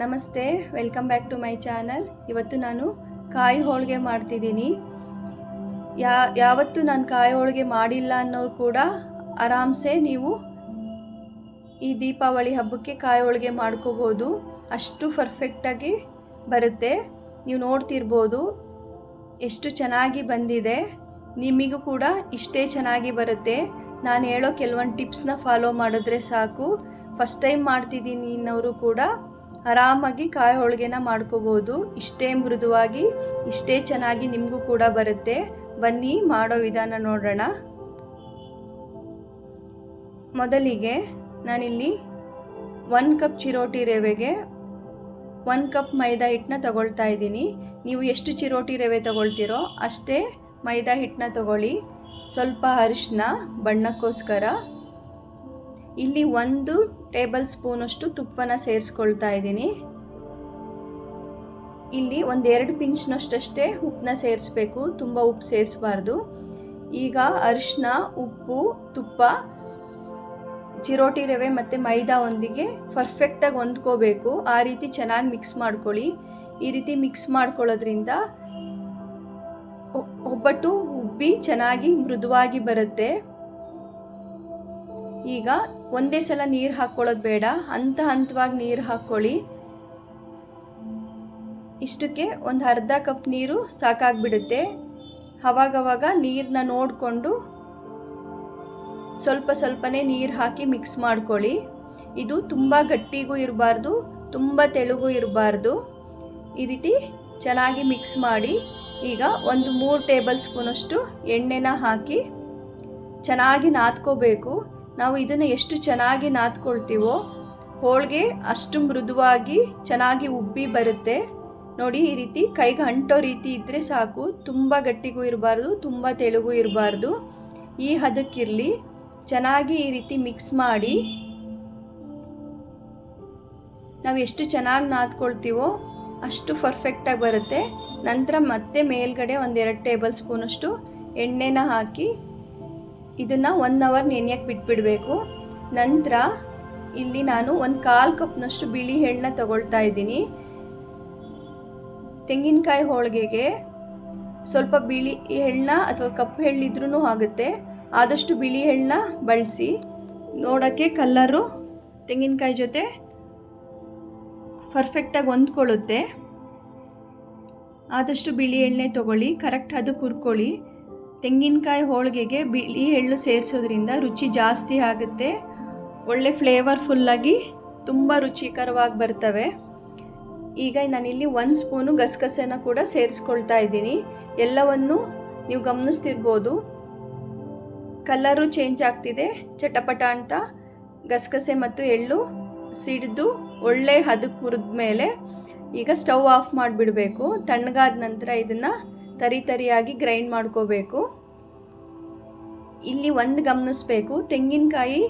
ನಮಸ್ತೆ welcome back to my channel ಇವತ್ತು ನಾನು ಕಾಯಿ ಹೋಳಿಗೆ ಮಾಡ್ತಿದ್ದೀನಿ. ಯಾ, ಯಾವತ್ತು ನಾನು ಕಾಯಿ ಹೋಳಿಗೆ ಮಾಡಿಲ್ಲ ಅನ್ನೋರು ಕೂಡ ಆರಾಮ್ಸೆ ನೀವು ಈ ದೀಪಾವಳಿ ಹಬ್ಬಕ್ಕೆ ಕಾಯಿ ಹೋಳಿಗೆ ಮಾಡ್ಕೋಬೋದು. ಅಷ್ಟು ಪರ್ಫೆಕ್ಟಾಗಿ ಬರುತ್ತೆ. ನೀವು ನೋಡ್ತಿರ್ಬೋದು ಎಷ್ಟು ಚೆನ್ನಾಗಿ ಬಂದಿದೆ. ನಿಮಗೂ ಕೂಡ ಇಷ್ಟೇ ಚೆನ್ನಾಗಿ ಬರುತ್ತೆ. ನಾನು ಹೇಳೋ ಕೆಲವೊಂದು ಟಿಪ್ಸ್ನ ಫಾಲೋ ಮಾಡಿದ್ರೆ ಸಾಕು. ಫಸ್ಟ್ ಟೈಮ್ ಮಾಡ್ತಿದ್ದೀನಿ ಅನ್ನೋರು ಕೂಡ ಆರಾಮಾಗಿ ಕಾಯಿ ಹೋಳಿಗೆನ ಮಾಡ್ಕೋಬೋದು. ಇಷ್ಟೇ ಮೃದುವಾಗಿ, ಇಷ್ಟೇ ಚೆನ್ನಾಗಿ ನಿಮಗೂ ಕೂಡ ಬರುತ್ತೆ. ಬನ್ನಿ, ಮಾಡೋ ವಿಧಾನ ನೋಡೋಣ. ಮೊದಲಿಗೆ ನಾನಿಲ್ಲಿ ಒನ್ ಕಪ್ ಚಿರೋಟಿ ರವೆಗೆ ಒನ್ ಕಪ್ ಮೈದಾ ಹಿಟ್ಟನ್ನ ತಗೊಳ್ತಾ ಇದ್ದೀನಿ. ನೀವು ಎಷ್ಟು ಚಿರೋಟಿ ರವೆ ತಗೊಳ್ತೀರೋ ಅಷ್ಟೇ ಮೈದಾ ಹಿಟ್ಟನ್ನ ತಗೊಳ್ಳಿ. ಸ್ವಲ್ಪ ಅರಿಶಿನ, ಬಣ್ಣಕ್ಕೋಸ್ಕರ. ಇಲ್ಲಿ ಒಂದು ಟೇಬಲ್ ಸ್ಪೂನಷ್ಟು ತುಪ್ಪನ ಸೇರಿಸ್ಕೊಳ್ತಾ ಇದ್ದೀನಿ. ಇಲ್ಲಿ ಒಂದೆರಡು ಪಿಂಚ್ನಷ್ಟಷ್ಟೇ ಉಪ್ಪನ್ನ ಸೇರಿಸ್ಬೇಕು, ತುಂಬ ಉಪ್ಪು ಸೇರಿಸಬಾರ್ದು. ಈಗ ಅರಿಶಿನ ಉಪ್ಪು, ತುಪ್ಪ, ಚಿರೋಟಿ ರವೆ ಮತ್ತು ಮೈದಾ ಒಂದಿಗೆ ಪರ್ಫೆಕ್ಟಾಗಿ ಹೊಂದ್ಕೋಬೇಕು. ಆ ರೀತಿ ಚೆನ್ನಾಗಿ ಮಿಕ್ಸ್ ಮಾಡ್ಕೊಳ್ಳಿ. ಈ ರೀತಿ ಮಿಕ್ಸ್ ಮಾಡ್ಕೊಳ್ಳೋದ್ರಿಂದ ಒಬ್ಬಟ್ಟು ಉಬ್ಬಿ ಚೆನ್ನಾಗಿ ಮೃದುವಾಗಿ ಬರುತ್ತೆ. ಈಗ ಒಂದೇ ಸಲ ನೀರು ಹಾಕ್ಕೊಳ್ಳೋದು ಬೇಡ, ಹಂತ ಹಂತವಾಗಿ ನೀರು ಹಾಕ್ಕೊಳ್ಳಿ ಇಷ್ಟಕ್ಕೆ ಒಂದು ಅರ್ಧ ಕಪ್ ನೀರು ಸಾಕಾಗ್ಬಿಡುತ್ತೆ. ಅವಾಗವಾಗ ನೀರನ್ನ ನೋಡಿಕೊಂಡು ಸ್ವಲ್ಪ ಸ್ವಲ್ಪನೇ ನೀರು ಹಾಕಿ ಮಿಕ್ಸ್ ಮಾಡ್ಕೊಳ್ಳಿ. ಇದು ತುಂಬ ಗಟ್ಟಿಗೂ ಇರಬಾರ್ದು, ತುಂಬ ತೆಳುಗೂ ಇರಬಾರ್ದು. ಈ ರೀತಿ ಚೆನ್ನಾಗಿ ಮಿಕ್ಸ್ ಮಾಡಿ ಈಗ ಒಂದು ಮೂರು ಟೇಬಲ್ ಸ್ಪೂನಷ್ಟು ಎಣ್ಣೆನ ಹಾಕಿ ಚೆನ್ನಾಗಿ ನಾದ್ಕೋಬೇಕು. ನಾವು ಇದನ್ನು ಎಷ್ಟು ಚೆನ್ನಾಗಿ ನಾದ್ಕೊಳ್ತೀವೋ ಹೋಳಿಗೆ ಅಷ್ಟು ಮೃದುವಾಗಿ ಚೆನ್ನಾಗಿ ಉಬ್ಬಿ ಬರುತ್ತೆ. ನೋಡಿ, ಈ ರೀತಿ ಕೈಗೆ ಅಂಟೋ ರೀತಿ ಇದ್ದರೆ ಸಾಕು. ತುಂಬ ಗಟ್ಟಿಗೂ ಇರಬಾರ್ದು, ತುಂಬ ತೆಳುಗೂ ಇರಬಾರ್ದು. ಈ ಹದಕ್ಕಿರಲಿ ಚೆನ್ನಾಗಿ ಈ ರೀತಿ ಮಿಕ್ಸ್ ಮಾಡಿ ನಾವು ಎಷ್ಟು ಚೆನ್ನಾಗಿ ನಾದ್ಕೊಳ್ತೀವೋ ಅಷ್ಟು ಪರ್ಫೆಕ್ಟಾಗಿ ಬರುತ್ತೆ. ನಂತರ ಮತ್ತೆ ಮೇಲ್ಗಡೆ ಒಂದೆರಡು ಟೇಬಲ್ ಸ್ಪೂನಷ್ಟು ಎಣ್ಣೆನ ಹಾಕಿ ಇದನ್ನು ಒನ್ ಅವರ್ ನೆನೆಯಕ್ಕೆ ಬಿಟ್ಬಿಡಬೇಕು. ನಂತರ ಇಲ್ಲಿ ನಾನು ಒಂದು ಕಾಲು ಕಪ್ನಷ್ಟು ಬಿಳಿ ಎಳ್ಳನ್ನ ತಗೊಳ್ತಾ ಇದ್ದೀನಿ. ತೆಂಗಿನಕಾಯಿ ಹೋಳಿಗೆಗೆ ಸ್ವಲ್ಪ ಬಿಳಿ ಎಳ್ಳನ್ನ ಅಥವಾ ಕಪ್ಪು ಎಳ್ಳಿದ್ರೂ ಆಗುತ್ತೆ. ಆದಷ್ಟು ಬಿಳಿ ಎಳ್ಳನ್ನ ಬಳಸಿ ನೋಡೋಕ್ಕೆ ಕಲ್ಲರು ತೆಂಗಿನಕಾಯಿ ಜೊತೆ ಪರ್ಫೆಕ್ಟಾಗಿ ಹೊಂದ್ಕೊಳ್ಳುತ್ತೆ. ಆದಷ್ಟು ಬಿಳಿ ಎಣ್ಣೆ ತೊಗೊಳ್ಳಿ ಕರೆಕ್ಟ್ ಅದು ಹುರ್ಕೊಳ್ಳಿ. ತೆಂಗಿನಕಾಯಿ ಹೋಳಿಗೆಗೆ ಬಿಳಿ ಎಳ್ಳು ಸೇರಿಸೋದ್ರಿಂದ ರುಚಿ ಜಾಸ್ತಿ ಆಗುತ್ತೆ. ಒಳ್ಳೆ ಫ್ಲೇವರ್ಫುಲ್ಲಾಗಿ ತುಂಬ ರುಚಿಕರವಾಗಿ ಬರ್ತವೆ. ಈಗ ನಾನಿಲ್ಲಿ ಒಂದು ಸ್ಪೂನು ಗಸಗಸೆನ ಕೂಡ ಸೇರಿಸ್ಕೊಳ್ತಾ ಇದ್ದೀನಿ. ಎಲ್ಲವನ್ನು ನೀವು ಗಮನಿಸ್ತಿರ್ಬೋದು. ಕಲರು ಚೇಂಜ್ ಆಗ್ತಿದೆ. ಚಟಪಟ ಅಂತ ಗಸಗಸೆ ಮತ್ತು ಎಳ್ಳು ಸಿಡಿದು ಒಳ್ಳೆ ಹದಕ್ಕೆ ಹುರಿದ ಮೇಲೆ ಈಗ ಸ್ಟವ್ ಆಫ್ ಮಾಡಿಬಿಡಬೇಕು. ತಣ್ಣಗಾದ ನಂತರ ಇದನ್ನು ತರಿ ತರಿಯಾಗಿ ಗ್ರೈಂಡ್ ಮಾಡ್ಕೋಬೇಕು. ಇಲ್ಲಿ ಒಂದು ಗಮನಿಸ್ಬೇಕು. ತೆಂಗಿನಕಾಯಿ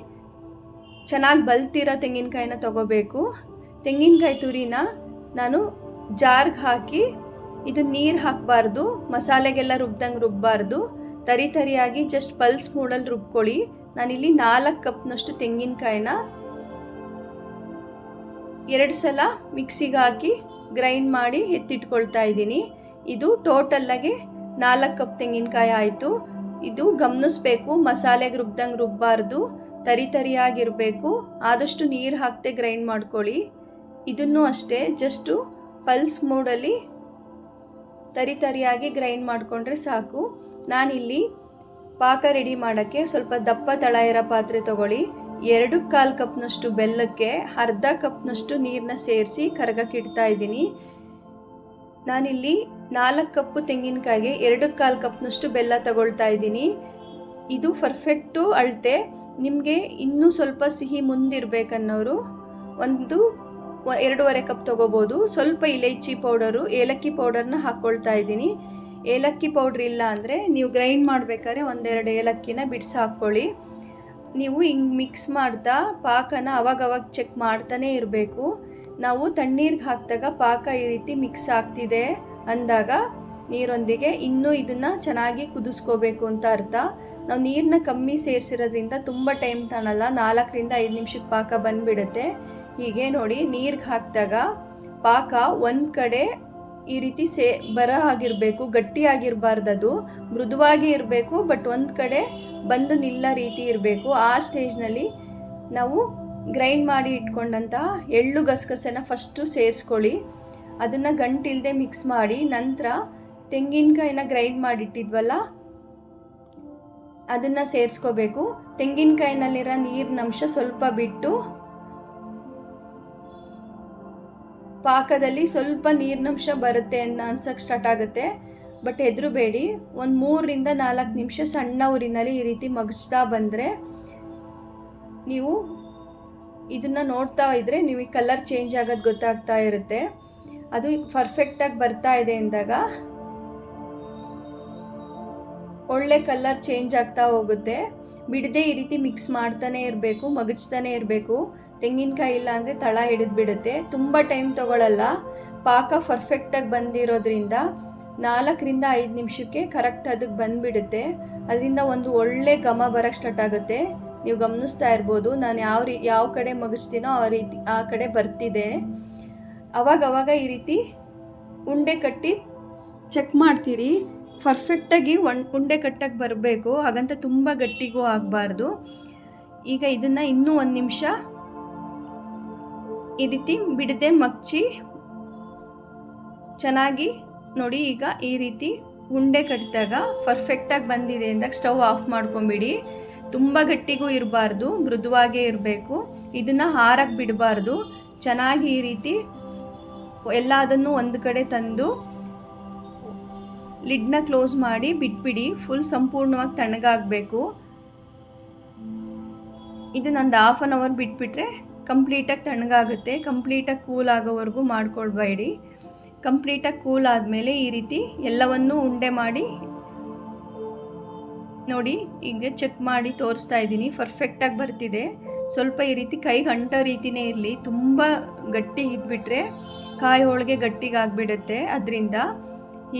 ಚೆನ್ನಾಗಿ ಬಲ್ತಿರೋ ತೆಂಗಿನಕಾಯಿನ ತಗೋಬೇಕು. ತೆಂಗಿನಕಾಯಿ ತುರಿನ ನಾನು ಜಾರ್ಗೆ ಹಾಕಿ ಇದು ನೀರು ಹಾಕಬಾರ್ದು, ಮಸಾಲೆಗೆಲ್ಲ ರುಬ್ದಂಗೆ ರುಬ್ಬಾರ್ದು. ತರಿ ತರಿಯಾಗಿ ಜಸ್ಟ್ ಪಲ್ಸ್ ಮೂಡಲ್ಲಿ ರುಬ್ಕೊಳ್ಳಿ. ನಾನಿಲ್ಲಿ ನಾಲ್ಕು ಕಪ್ನಷ್ಟು ತೆಂಗಿನಕಾಯಿನ ಎರಡು ಸಲ ಮಿಕ್ಸಿಗೆ ಹಾಕಿ ಗ್ರೈಂಡ್ ಮಾಡಿ ಎತ್ತಿಟ್ಕೊಳ್ತಾ ಇದ್ದೀನಿ. ಇದು ಟೋಟಲ್ಲಾಗಿ ನಾಲ್ಕು ಕಪ್ ತೆಂಗಿನಕಾಯಿ ಆಯಿತು. ಇದು ಗಮನಿಸ್ಬೇಕು ಮಸಾಲೆಗೆ ರುಬ್ದಂಗೆ ರುಬ್ಬಾರ್ದು, ತರಿ ತರಿಯಾಗಿರಬೇಕು. ಆದಷ್ಟು ನೀರು ಹಾಕ್ತೆ ಗ್ರೈಂಡ್ ಮಾಡ್ಕೊಳ್ಳಿ. ಇದನ್ನು ಅಷ್ಟೇ ಜಸ್ಟು ಪಲ್ಸ್ ಮೂಡಲ್ಲಿ ತರಿ ತರಿಯಾಗಿ ಗ್ರೈಂಡ್ ಮಾಡಿಕೊಂಡ್ರೆ ಸಾಕು. ನಾನಿಲ್ಲಿ ಪಾಕ ರೆಡಿ ಮಾಡೋಕ್ಕೆ ಸ್ವಲ್ಪ ದಪ್ಪ ತಳ ಇರೋ ಪಾತ್ರೆ ತೊಗೊಳ್ಳಿ. ಎರಡು ಕಾಲು ಕಪ್ನಷ್ಟು ಬೆಲ್ಲಕ್ಕೆ, ಅರ್ಧ ಕಪ್ನಷ್ಟು ನೀರನ್ನ ಸೇರಿಸಿ ಕರಗಕ್ಕೆ ಇಡ್ತಾ ಇದ್ದೀನಿ. ನಾನಿಲ್ಲಿ ನಾಲ್ಕು ಕಪ್ಪು ತೆಂಗಿನಕಾಯಿಗೆ ಎರಡು ಕಾಲು ಕಪ್ನಷ್ಟು ಬೆಲ್ಲ ತಗೊಳ್ತಾ ಇದ್ದೀನಿ. ಇದು ಪರ್ಫೆಕ್ಟು ಅಳತೆ. ನಿಮಗೆ ಇನ್ನೂ ಸ್ವಲ್ಪ ಸಿಹಿ ಮುಂದಿರಬೇಕನ್ನೋರು ಒಂದು ಎರಡೂವರೆ ಕಪ್ ತೊಗೋಬೋದು. ಸ್ವಲ್ಪ ಇಲೈಚಿ ಪೌಡರು, ಏಲಕ್ಕಿ ಪೌಡರ್ನ ಹಾಕ್ಕೊಳ್ತಾ ಇದ್ದೀನಿ. ಏಲಕ್ಕಿ ಪೌಡ್ರ್ ಇಲ್ಲ ಅಂದರೆ ನೀವು ಗ್ರೈಂಡ್ ಮಾಡಬೇಕಾದ್ರೆ ಒಂದೆರಡು ಏಲಕ್ಕಿನ ಬಿಡಿಸಿ ಹಾಕ್ಕೊಳ್ಳಿ. ನೀವು ಹಿಂಗೆ ಮಿಕ್ಸ್ ಮಾಡ್ತಾ ಪಾಕನ ಅವಾಗವಾಗ ಚೆಕ್ ಮಾಡ್ತಾನೇ ಇರಬೇಕು. ನಾವು ತಣ್ಣೀರಿಗೆ ಹಾಕಿದಾಗ ಪಾಕ ಈ ರೀತಿ ಮಿಕ್ಸ್ ಆಗ್ತಿದೆ ಅಂದಾಗ ನೀರೊಂದಿಗೆ ಇನ್ನೂ ಇದನ್ನು ಚೆನ್ನಾಗಿ ಕುದಿಸ್ಕೋಬೇಕು ಅಂತ ಅರ್ಥ. ನಾವು ನೀರನ್ನ ಕಮ್ಮಿ ಸೇರಿಸಿರೋದ್ರಿಂದ ತುಂಬ ಟೈಮ್ ತಾಣಲ್ಲ ನಾಲ್ಕರಿಂದ ಐದು ನಿಮಿಷಕ್ಕೆ ಪಾಕ ಬಂದುಬಿಡುತ್ತೆ. ಹೀಗೆ ನೋಡಿ ನೀರಿಗೆ ಹಾಕಿದಾಗ ಪಾಕ ಒಂದು ಕಡೆ ಈ ರೀತಿ ಸೇ, ಬರ ಆಗಿರಬೇಕು ಗಟ್ಟಿಯಾಗಿರಬಾರ್ದು ಅದು. ಮೃದುವಾಗಿ ಇರಬೇಕು, ಬಟ್ ಒಂದು ಕಡೆ ಬಂದು ನಿಲ್ಲ ರೀತಿ ಇರಬೇಕು. ಆ ಸ್ಟೇಜ್ನಲ್ಲಿ ನಾವು ಗ್ರೈಂಡ್ ಮಾಡಿ ಇಟ್ಕೊಂಡಂತ ಎಳ್ಳು ಗಸಗಸೆನ ಫಸ್ಟು ಸೇರಿಸ್ಕೊಳ್ಳಿ. ಅದನ್ನು ಗಂಟಿಲ್ಲದೆ ಮಿಕ್ಸ್ ಮಾಡಿ, ನಂತರ ತೆಂಗಿನಕಾಯಿನ ಗ್ರೈಂಡ್ ಮಾಡಿಟ್ಟಿದ್ವಲ್ಲ, ಅದನ್ನು ಸೇರಿಸ್ಕೋಬೇಕು. ತೆಂಗಿನಕಾಯಿನಲ್ಲಿರೋ ನೀರಿನ ಅಂಶ ಸ್ವಲ್ಪ ಬಿಟ್ಟು, ಪಾಕದಲ್ಲಿ ಸ್ವಲ್ಪ ನೀರಿನಂಶ ಬರುತ್ತೆ ಅಂತ ಅನ್ಸೋಕ್ಕೆ ಸ್ಟಾರ್ಟ್ ಆಗುತ್ತೆ. ಬಟ್ ಹೆದರಬೇಡಿ, ಒಂದು ಮೂರರಿಂದ ನಾಲ್ಕು ನಿಮಿಷ ಸಣ್ಣ ಊರಿನಲ್ಲಿ ಈ ರೀತಿ ಮಗಚ್ತಾ ಬಂದರೆ, ನೀವು ಇದನ್ನು ನೋಡ್ತಾ ಇದ್ದರೆ ನಿಮಗೆ ಕಲರ್ ಚೇಂಜ್ ಆಗೋದು ಗೊತ್ತಾಗ್ತಾ ಇರುತ್ತೆ. ಅದು ಪರ್ಫೆಕ್ಟಾಗಿ ಬರ್ತಾ ಇದೆ ಅಂದಾಗ ಒಳ್ಳೆ ಕಲರ್ ಚೇಂಜ್ ಆಗ್ತಾ ಹೋಗುತ್ತೆ. ಬಿಡದೆ ಈ ರೀತಿ ಮಿಕ್ಸ್ ಮಾಡ್ತಾನೆ ಇರಬೇಕು, ಮಗಚ್ತಾನೆ ಇರಬೇಕು. ತೆಂಗಿನಕಾಯಿ ಇಲ್ಲ ಅಂದರೆ ತಳ ಹಿಡಿದು ಬಿಡುತ್ತೆ. ತುಂಬ ಟೈಮ್ ತೊಗೊಳಲ್ಲ. ಪಾಕ ಪರ್ಫೆಕ್ಟಾಗಿ ಬಂದಿರೋದ್ರಿಂದ ನಾಲ್ಕರಿಂದ ಐದು ನಿಮಿಷಕ್ಕೆ ಕರೆಕ್ಟ್ ಅದಕ್ಕೆ ಬಂದುಬಿಡುತ್ತೆ. ಅದರಿಂದ ಒಂದು ಒಳ್ಳೆ ಘಮ ಬರೋಕ್ಕೆ ಸ್ಟಾರ್ಟ್ ಆಗುತ್ತೆ. ನೀವು ಗಮನಿಸ್ತಾ ಇರ್ಬೋದು, ನಾನು ಯಾವ ರೀ, ಯಾವ ಕಡೆ ಮಗಿಸ್ತೀನೋ ಆ ರೀತಿ, ಆ ಕಡೆ ಬರ್ತಿದೆ. ಅವಾಗ ಅವಾಗ ಈ ರೀತಿ ಉಂಡೆ ಕಟ್ಟಿ ಚೆಕ್ ಮಾಡ್ತೀರಿ. ಪರ್ಫೆಕ್ಟಾಗಿ ಒನ್ ಉಂಡೆ ಕಟ್ಟಕ್ಕೆ ಬರಬೇಕು, ಹಾಗಂತ ತುಂಬ ಗಟ್ಟಿಗೂ ಆಗಬಾರ್ದು. ಈಗ ಇದನ್ನು ಇನ್ನೂ ಒಂದು ನಿಮಿಷ ಈ ರೀತಿ ಬಿಡದೆ ಮಗ್ಚಿ ಚೆನ್ನಾಗಿ ನೋಡಿ, ಈಗ ಈ ರೀತಿ ಉಂಡೆ ಕಟ್ಟಿದಾಗ ಪರ್ಫೆಕ್ಟಾಗಿ ಬಂದಿದೆ ಅಂದಾಗ ಸ್ಟವ್ ಆಫ್ ಮಾಡ್ಕೊಂಬಿಡಿ. ತುಂಬ ಗಟ್ಟಿಗೂ ಇರಬಾರ್ದು, ಮೃದುವಾಗೇ ಇರಬೇಕು. ಇದನ್ನು ಹಾರಕ್ಕೆ ಬಿಡಬಾರ್ದು. ಚೆನ್ನಾಗಿ ಈ ರೀತಿ ಎಲ್ಲದನ್ನು ಒಂದು ಕಡೆ ತಂದು ಲಿಡ್ನ ಕ್ಲೋಸ್ ಮಾಡಿ ಬಿಟ್ಬಿಡಿ, ಫುಲ್ ಸಂಪೂರ್ಣವಾಗಿ ತಣ್ಣಗಾಗಬೇಕು. ಇದು ಹಾಫ್ ಆನ್ ಅವರ್ ಬಿಟ್ಬಿಟ್ರೆ ಕಂಪ್ಲೀಟಾಗಿ ತಣ್ಣಗಾಗುತ್ತೆ. ಕಂಪ್ಲೀಟಾಗಿ ಕೂಲ್ ಆಗೋವರೆಗೂ ಮಾಡ್ಕೊಳ್ಬೇಡಿ. ಕಂಪ್ಲೀಟಾಗಿ ಕೂಲ್ ಆದಮೇಲೆ ಈ ರೀತಿ ಎಲ್ಲವನ್ನೂ ಉಂಡೆ ಮಾಡಿ ನೋಡಿ ಈಗ ಚೆಕ್ ಮಾಡಿ ತೋರಿಸ್ತಾ ಇದ್ದೀನಿ. ಪರ್ಫೆಕ್ಟಾಗಿ ಬರ್ತಿದೆ. ಸ್ವಲ್ಪ ಈ ರೀತಿ ಕೈಗೆ ಅಂಟೋ ರೀತಿನೇ ಇರಲಿ. ತುಂಬ ಗಟ್ಟಿ ಇದ್ಬಿಟ್ರೆ ಕಾಯಿ ಹೋಳಿಗೆ ಗಟ್ಟಿಗಾಗ್ಬಿಡುತ್ತೆ ಅದರಿಂದ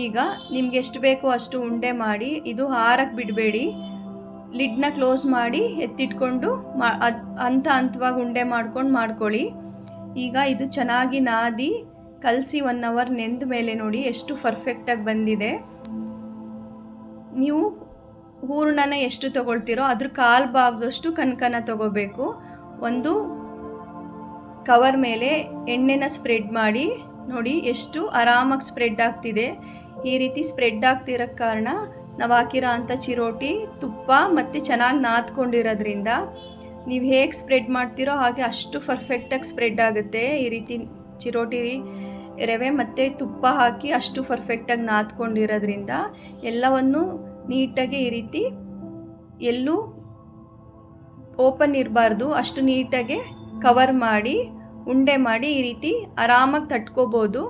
ಈಗ ನಿಮ್ಗೆ ಎಷ್ಟು ಬೇಕೋ ಅಷ್ಟು ಉಂಡೆ ಮಾಡಿ, ಇದು ಹಾರಕ್ಕೆ ಬಿಡಬೇಡಿ. ಲಿಡ್ನ ಕ್ಲೋಸ್ ಮಾಡಿ ಎತ್ತಿಟ್ಕೊಂಡು ಮಾ ಅದು ಹಂತ ಹಂತವಾಗಿ ಉಂಡೆ ಮಾಡ್ಕೊಂಡು ಮಾಡ್ಕೊಳ್ಳಿ. ಈಗ ಇದು ಚೆನ್ನಾಗಿ ನಾದಿ ಕಲಸಿ ಒನ್ ಅವರ್ ನೆಂದ ಮೇಲೆ ನೋಡಿ ಎಷ್ಟು ಪರ್ಫೆಕ್ಟಾಗಿ ಬಂದಿದೆ. ನೀವು ಹೂರಣನ ಎಷ್ಟು ತಗೊಳ್ತೀರೋ ಅದ್ರ ಕಾಲು ಭಾಗದಷ್ಟು ಕನಕನ ತಗೋಬೇಕು. ಒಂದು ಕವರ್ ಮೇಲೆ ಎಣ್ಣೆನ ಸ್ಪ್ರೆಡ್ ಮಾಡಿ, ನೋಡಿ ಎಷ್ಟು ಆರಾಮಾಗಿ ಸ್ಪ್ರೆಡ್ ಆಗ್ತಿದೆ. ಈ ರೀತಿ ಸ್ಪ್ರೆಡ್ ಆಗ್ತಿರೋ ಕಾರಣ ನಾವು ಹಾಕಿರೋ ಅಂಥ ಚಿರೋಟಿ ತುಪ್ಪ ಮತ್ತು ಚೆನ್ನಾಗಿ ನಾದ್ಕೊಂಡಿರೋದ್ರಿಂದ ನೀವು ಹೇಗೆ ಸ್ಪ್ರೆಡ್ ಮಾಡ್ತೀರೋ ಹಾಗೆ ಅಷ್ಟು ಪರ್ಫೆಕ್ಟಾಗಿ ಸ್ಪ್ರೆಡ್ ಆಗುತ್ತೆ. ಈ ರೀತಿ ಚಿರೋಟಿ ರವೆ ಮತ್ತು ತುಪ್ಪ ಹಾಕಿ ಅಷ್ಟು ಪರ್ಫೆಕ್ಟಾಗಿ ನಾದ್ಕೊಂಡಿರೋದ್ರಿಂದ ಎಲ್ಲವನ್ನು ನೀಟಾಗಿ ಈ ರೀತಿ ಎಲ್ಲೂ ಓಪನ್ ಇರಬಾರ್ದು. ಅಷ್ಟು ನೀಟಾಗಿ ಕವರ್ ಮಾಡಿ, ಉಂಡೆ ಮಾಡಿ ಈ ರೀತಿ ಆರಾಮಾಗಿ ತಟ್ಕೋಬೋದು.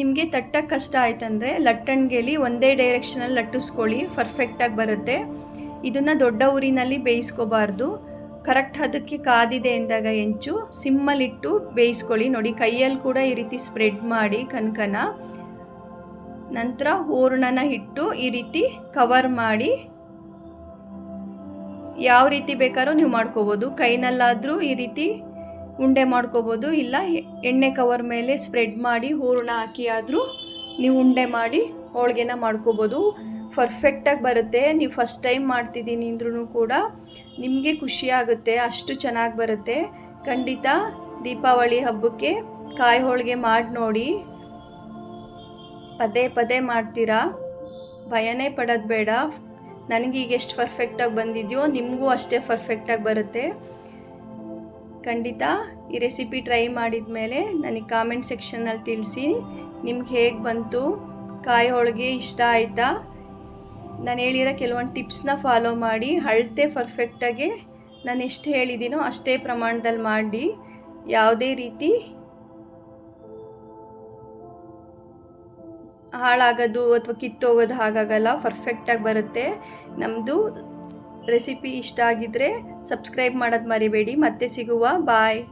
ನಿಮಗೆ ತಟ್ಟಕ್ಕೆ ಕಷ್ಟ ಆಯ್ತಂದರೆ ಲಟ್ಟಣಿಗೆಲಿ ಒಂದೇ ಡೈರೆಕ್ಷನಲ್ಲಿ ಲಟ್ಟಿಸ್ಕೊಳ್ಳಿ ಪರ್ಫೆಕ್ಟಾಗಿ ಬರುತ್ತೆ. ಇದನ್ನು ದೊಡ್ಡ ಊರಿನಲ್ಲಿ ಬೇಯಿಸ್ಕೋಬಾರ್ದು. ಕರೆಕ್ಟ್ ಅದಕ್ಕೆ ಕಾದಿದೆ ಎಂದಾಗ ಹೆಂಚು ಸಿಮ್ಮಲ್ಲಿಟ್ಟು ಬೇಯಿಸ್ಕೊಳ್ಳಿ. ನೋಡಿ, ಕೈಯಲ್ಲಿ ಕೂಡ ಈ ರೀತಿ ಸ್ಪ್ರೆಡ್ ಮಾಡಿ ಕನಕನ. ನಂತರ ಹೂರಣನ ಹಿಟ್ಟು ಈ ರೀತಿ ಕವರ್ ಮಾಡಿ ಯಾವ ರೀತಿ ಬೇಕಾದ್ರೂ ನೀವು ಮಾಡ್ಕೋಬೋದು. ಕೈನಲ್ಲಾದರೂ ಈ ರೀತಿ ಉಂಡೆ ಮಾಡ್ಕೋಬೋದು. ಇಲ್ಲ ಎಣ್ಣೆ ಕವರ್ ಮೇಲೆ ಸ್ಪ್ರೆಡ್ ಮಾಡಿ ಹೂರ್ಣ ಹಾಕಿ ಆದರೂ ನೀವು ಉಂಡೆ ಮಾಡಿ ಹೋಳಿಗೆನ ಮಾಡ್ಕೋಬೋದು. ಪರ್ಫೆಕ್ಟಾಗಿ ಬರುತ್ತೆ. ನೀವು ಫಸ್ಟ್ ಟೈಮ್ ಮಾಡ್ತಿದ್ದೀನಿ ಅಂದ್ರೂ ಕೂಡ ನಿಮಗೆ ಖುಷಿ ಆಗುತ್ತೆ. ಅಷ್ಟು ಚೆನ್ನಾಗಿ ಬರುತ್ತೆ. ಖಂಡಿತ ದೀಪಾವಳಿ ಹಬ್ಬಕ್ಕೆ ಕಾಯಿ ಹೋಳಿಗೆ ಮಾಡಿ ನೋಡಿ. ಪದೇ ಪದೇ ಮಾಡ್ತೀರಾ? ಭಯನೇ ಪಡೋದು ಬೇಡ. ನನಗೆ ಈಗ ಎಷ್ಟು ಪರ್ಫೆಕ್ಟಾಗಿ ಬಂದಿದೆಯೋ ನಿಮಗೂ ಅಷ್ಟೇ ಪರ್ಫೆಕ್ಟಾಗಿ ಬರುತ್ತೆ. ಖಂಡಿತ, ಈ ರೆಸಿಪಿ ಟ್ರೈ ಮಾಡಿದ ಮೇಲೆ ನನಗೆ ಕಾಮೆಂಟ್ ಸೆಕ್ಷನಲ್ಲಿ ತಿಳಿಸಿ. ನಿಮ್ಗೆ ಹೇಗೆ ಬಂತು? ಕಾಯಿ ಹೋಳಿಗೆ ಇಷ್ಟ ಆಯಿತಾ? ನಾನು ಹೇಳಿರೋ ಕೆಲವೊಂದು ಟಿಪ್ಸ್ನ ಫಾಲೋ ಮಾಡಿ. ಅಳತೆ ಪರ್ಫೆಕ್ಟಾಗಿ ನಾನು ಎಷ್ಟು ಹೇಳಿದ್ದೀನೋ ಅಷ್ಟೇ ಪ್ರಮಾಣದಲ್ಲಿ ಮಾಡಿ. ಯಾವುದೇ ರೀತಿ ಹಾಳಾಗೋದು ಅಥವಾ ಕಿತ್ತೋಗೋದು ಹಾಗಾಗಲ್ಲ ಪರ್ಫೆಕ್ಟಾಗಿ ಬರುತ್ತೆ. ನಮ್ಮದು ರೆಸಿಪಿ ಇಷ್ಟ ಆಗಿದ್ದರೆ ಸಬ್ಸ್ಕ್ರೈಬ್ ಮಾಡೋದು ಮರಿಬೇಡಿ. ಮತ್ತೆ ಸಿಗುವ. ಬಾಯ್